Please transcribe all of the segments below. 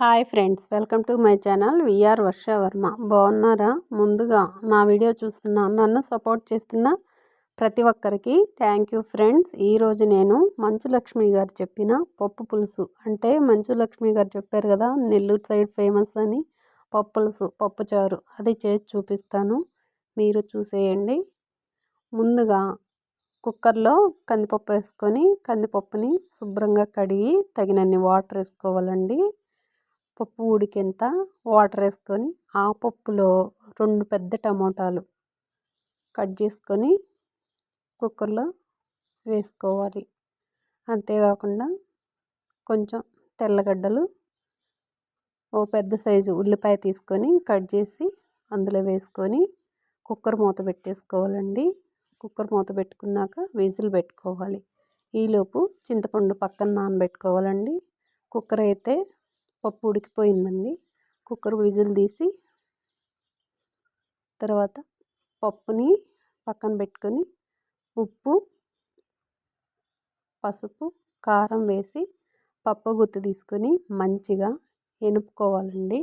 Hi friends welcome to my channel VR Varshavarma బాగున్నారా? ముందుగా నా వీడియో చూస్తున్న నన్ను సపోర్ట్ చేస్తున్న ప్రతి ఒక్కరికి థ్యాంక్ యూ ఫ్రెండ్స్. ఈరోజు నేను మంచులక్ష్మి గారు చెప్పిన పప్పు పులుసు. అంటే మంచు లక్ష్మి గారు చెప్పారు కదా నెల్లూరు సైడ్ ఫేమస్ అని పప్పు పులుసు పప్పుచారు అది చేసి చూపిస్తాను. మీరు చూసేయండి. ముందుగా కుక్కర్లో కందిపప్పు వేసుకొని కందిపప్పుని శుభ్రంగా కడిగి తగినన్ని వాటర్ వేసుకోవాలండి. పప్పు ఉడికేంత వాటర్ వేసుకొని ఆ పప్పులో రెండు పెద్ద టమోటాలు కట్ చేసుకొని కుక్కర్లో వేసుకోవాలి. అంతేకాకుండా కొంచెం తెల్లగడ్డలు ఓ పెద్ద సైజు ఉల్లిపాయ తీసుకొని కట్ చేసి అందులో వేసుకొని కుక్కర్ మూత పెట్టేసుకోవాలండి. కుక్కర్ మూత పెట్టుకున్నాక విజిల్ పెట్టుకోవాలి. ఈలోపు చింతపండు పక్కన నానబెట్టుకోవాలండి. కుక్కర్ అయితే పప్పు ఉడికిపోయిందండి. కుక్కర్ విజిల్ తీసి తర్వాత పప్పుని పక్కన పెట్టుకొని ఉప్పు పసుపు కారం వేసి పప్పు గుత్తి తీసుకొని మంచిగా ఎనుపుకోవాలండి.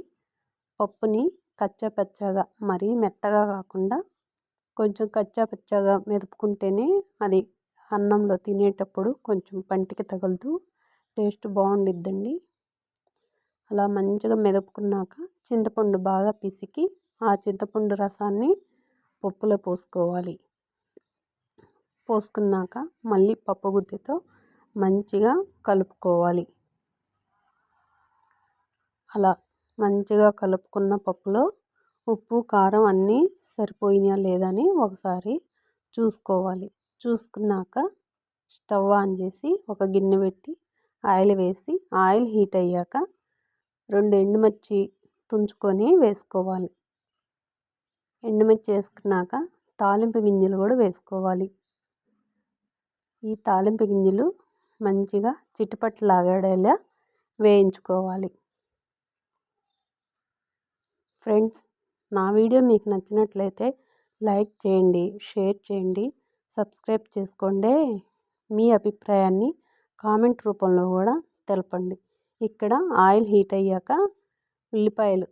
పప్పుని కచ్చాపచ్చాగా మరీ మెత్తగా కాకుండా కొంచెం కచ్చాపచ్చాగా మెదుపుకుంటేనే అది అన్నంలో తినేటప్పుడు కొంచెం పంటికి తగులుతూ టేస్ట్ బాగుండిద్దండి. అలా మంచిగా మెదుపుకున్నాక చింతపండు బాగా పిసికి ఆ చింతపండు రసాన్ని పప్పులో పోసుకోవాలి. పోసుకున్నాక మళ్ళీ పప్పు గుత్తితో మంచిగా కలుపుకోవాలి. అలా మంచిగా కలుపుకున్న పప్పులో ఉప్పు కారం అన్నీ సరిపోయినాయా లేదని ఒకసారి చూసుకోవాలి. చూసుకున్నాక స్టవ్ ఆన్ చేసి ఒక గిన్నె పెట్టి ఆయిల్ వేసి ఆయిల్ హీట్ అయ్యాక రెండు ఎండుమిర్చి తుంచుకొని వేసుకోవాలి. ఎండుమిర్చి వేసుకున్నాక తాలింపు గింజలు కూడా వేసుకోవాలి. ఈ తాలింపు గింజలు మంచిగా చిట్టుపట్లాగేలా వేయించుకోవాలి. ఫ్రెండ్స్ నా వీడియో మీకు నచ్చినట్లయితే లైక్ చేయండి షేర్ చేయండి సబ్స్క్రైబ్ చేసుకోండి. మీ అభిప్రాయాన్ని కామెంట్ రూపంలో కూడా తెలపండి. ఇక్కడ ఆయిల్ హీట్ అయ్యాక ఉల్లిపాయలు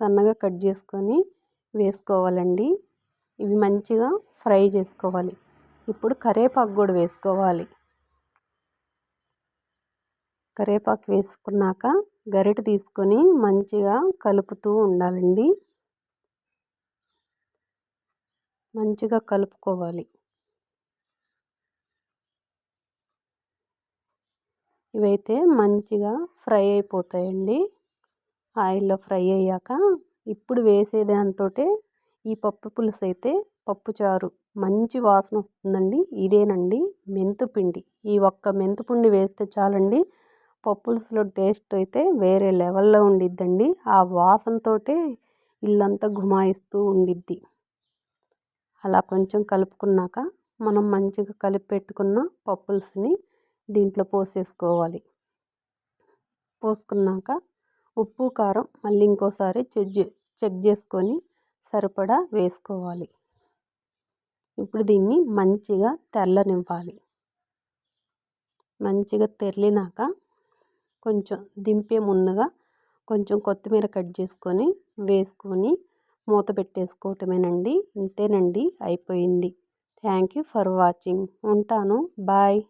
సన్నగా కట్ చేసుకొని వేసుకోవాలండి. ఇవి మంచిగా ఫ్రై చేసుకోవాలి. ఇప్పుడు కరివేపాకు కూడా వేసుకోవాలి. కరివేపాకు వేసుకున్నాక గరిటె తీసుకొని మంచిగా కలుపుతూ ఉండాలండి. మంచిగా కలుపుకోవాలి. ఇవైతే మంచిగా ఫ్రై అయిపోతాయండి. ఆయిల్లో ఫ్రై అయ్యాక ఇప్పుడు వేసే దాంతో ఈ పప్పు పులుసు అయితే పప్పుచారు మంచి వాసన వస్తుందండి. ఇదేనండి మెంతుపిండి ఈ ఒక్క మెంతుపిండి వేస్తే చాలండి పప్పులుసులో టేస్ట్ అయితే వేరే లెవెల్లో ఉండిద్దండి. ఆ వాసనతో ఇల్లంతా గుమాయిస్తూ ఉండిద్ది. అలా కొంచెం కలుపుకున్నాక మనం మంచిగా కలిపి పెట్టుకున్న పప్పులుసుని దీంట్లో పోసేసుకోవాలి. పోసుకున్నాక ఉప్పు కారం మళ్ళీ ఇంకోసారి చెక్ చెక్ చేసుకొని సరిపడా వేసుకోవాలి. ఇప్పుడు దీన్ని మంచిగా తెల్లనివ్వాలి. మంచిగా తెల్లినాక కొంచెం దింపే ముందుగా కొంచెం కొత్తిమీర కట్ చేసుకొని వేసుకొని మూత పెట్టేసుకోవటమేనండి. ఇంతేనండి. అయిపోయింది. Thank you for watching. ఉంటాను. బాయ్.